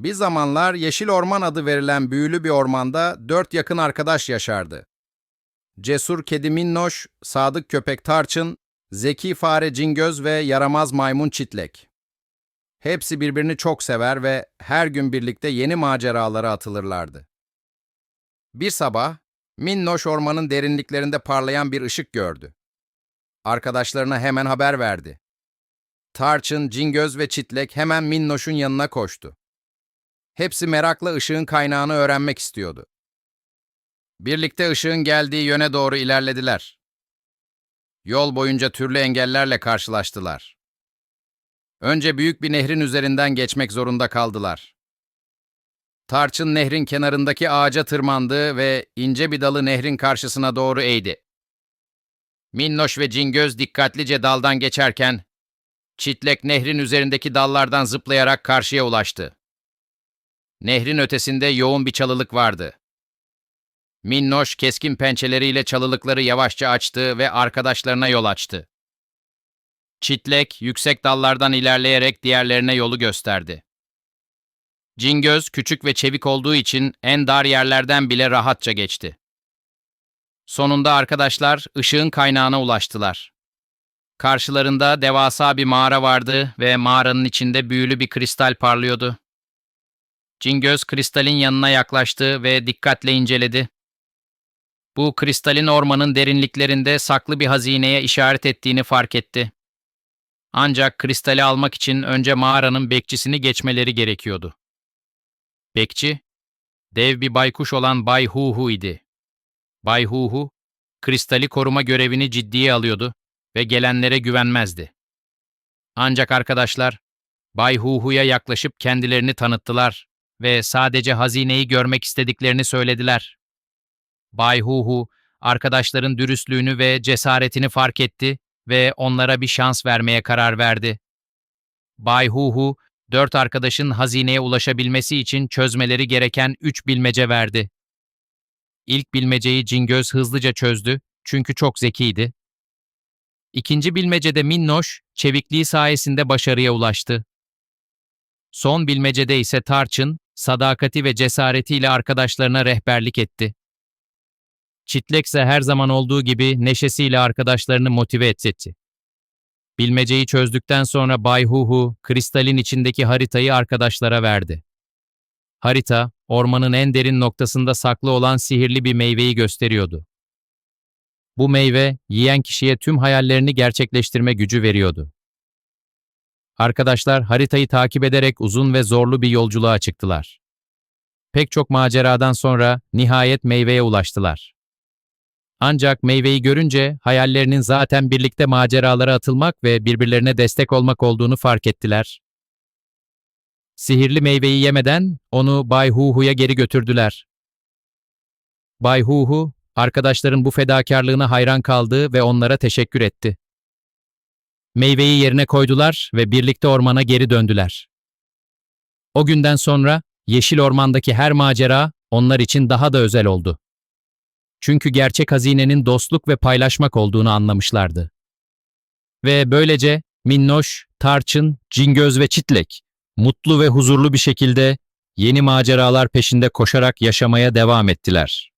Bir zamanlar Yeşil Orman adı verilen büyülü bir ormanda dört yakın arkadaş yaşardı. Cesur kedi Minnoş, sadık köpek Tarçın, zeki fare Cingöz ve yaramaz maymun Çitlek. Hepsi birbirini çok sever ve her gün birlikte yeni maceralara atılırlardı. Bir sabah, Minnoş ormanın derinliklerinde parlayan bir ışık gördü. Arkadaşlarına hemen haber verdi. Tarçın, Cingöz ve Çitlek hemen Minnoş'un yanına koştu. Hepsi merakla ışığın kaynağını öğrenmek istiyordu. Birlikte ışığın geldiği yöne doğru ilerlediler. Yol boyunca türlü engellerle karşılaştılar. Önce büyük bir nehrin üzerinden geçmek zorunda kaldılar. Tarçın nehrin kenarındaki ağaca tırmandı ve ince bir dalı nehrin karşısına doğru eğdi. Minnoş ve Cingöz dikkatlice daldan geçerken, Çitlek nehrin üzerindeki dallardan zıplayarak karşıya ulaştı. Nehrin ötesinde yoğun bir çalılık vardı. Minnoş keskin pençeleriyle çalılıkları yavaşça açtı ve arkadaşlarına yol açtı. Çitlek yüksek dallardan ilerleyerek diğerlerine yolu gösterdi. Cingöz küçük ve çevik olduğu için en dar yerlerden bile rahatça geçti. Sonunda arkadaşlar ışığın kaynağına ulaştılar. Karşılarında devasa bir mağara vardı ve mağaranın içinde büyülü bir kristal parlıyordu. Cingöz kristalin yanına yaklaştı ve dikkatle inceledi. Bu kristalin ormanın derinliklerinde saklı bir hazineye işaret ettiğini fark etti. Ancak kristali almak için önce mağaranın bekçisini geçmeleri gerekiyordu. Bekçi, dev bir baykuş olan Bay Hu Hu idi. Bay Hu Hu, kristali koruma görevini ciddiye alıyordu ve gelenlere güvenmezdi. Ancak arkadaşlar, Bay Hu Hu'ya yaklaşıp kendilerini tanıttılar ve sadece hazineyi görmek istediklerini söylediler. Bay Hu Hu, arkadaşların dürüstlüğünü ve cesaretini fark etti ve onlara bir şans vermeye karar verdi. Bay Hu Hu, dört arkadaşın hazineye ulaşabilmesi için çözmeleri gereken üç bilmece verdi. İlk bilmeceyi Cingöz hızlıca çözdü çünkü çok zekiydi. İkinci bilmecede Minnoş, çevikliği sayesinde başarıya ulaştı. Son bilmecede ise Tarçın, sadakati ve cesaretiyle arkadaşlarına rehberlik etti. Çitlek ise her zaman olduğu gibi neşesiyle arkadaşlarını motive etti. Bilmeceyi çözdükten sonra Bay Hu Hu, kristalin içindeki haritayı arkadaşlara verdi. Harita, ormanın en derin noktasında saklı olan sihirli bir meyveyi gösteriyordu. Bu meyve, yiyen kişiye tüm hayallerini gerçekleştirme gücü veriyordu. Arkadaşlar haritayı takip ederek uzun ve zorlu bir yolculuğa çıktılar. Pek çok maceradan sonra nihayet meyveye ulaştılar. Ancak meyveyi görünce hayallerinin zaten birlikte maceralara atılmak ve birbirlerine destek olmak olduğunu fark ettiler. Sihirli meyveyi yemeden onu Bay Hu Hu'ya geri götürdüler. Bay Hu Hu, arkadaşların bu fedakarlığına hayran kaldı ve onlara teşekkür etti. Meyveyi yerine koydular ve birlikte ormana geri döndüler. O günden sonra Yeşil Orman'daki her macera onlar için daha da özel oldu. Çünkü gerçek hazinenin dostluk ve paylaşmak olduğunu anlamışlardı. Ve böylece Minnoş, Tarçın, Cingöz ve Çitlek mutlu ve huzurlu bir şekilde yeni maceralar peşinde koşarak yaşamaya devam ettiler.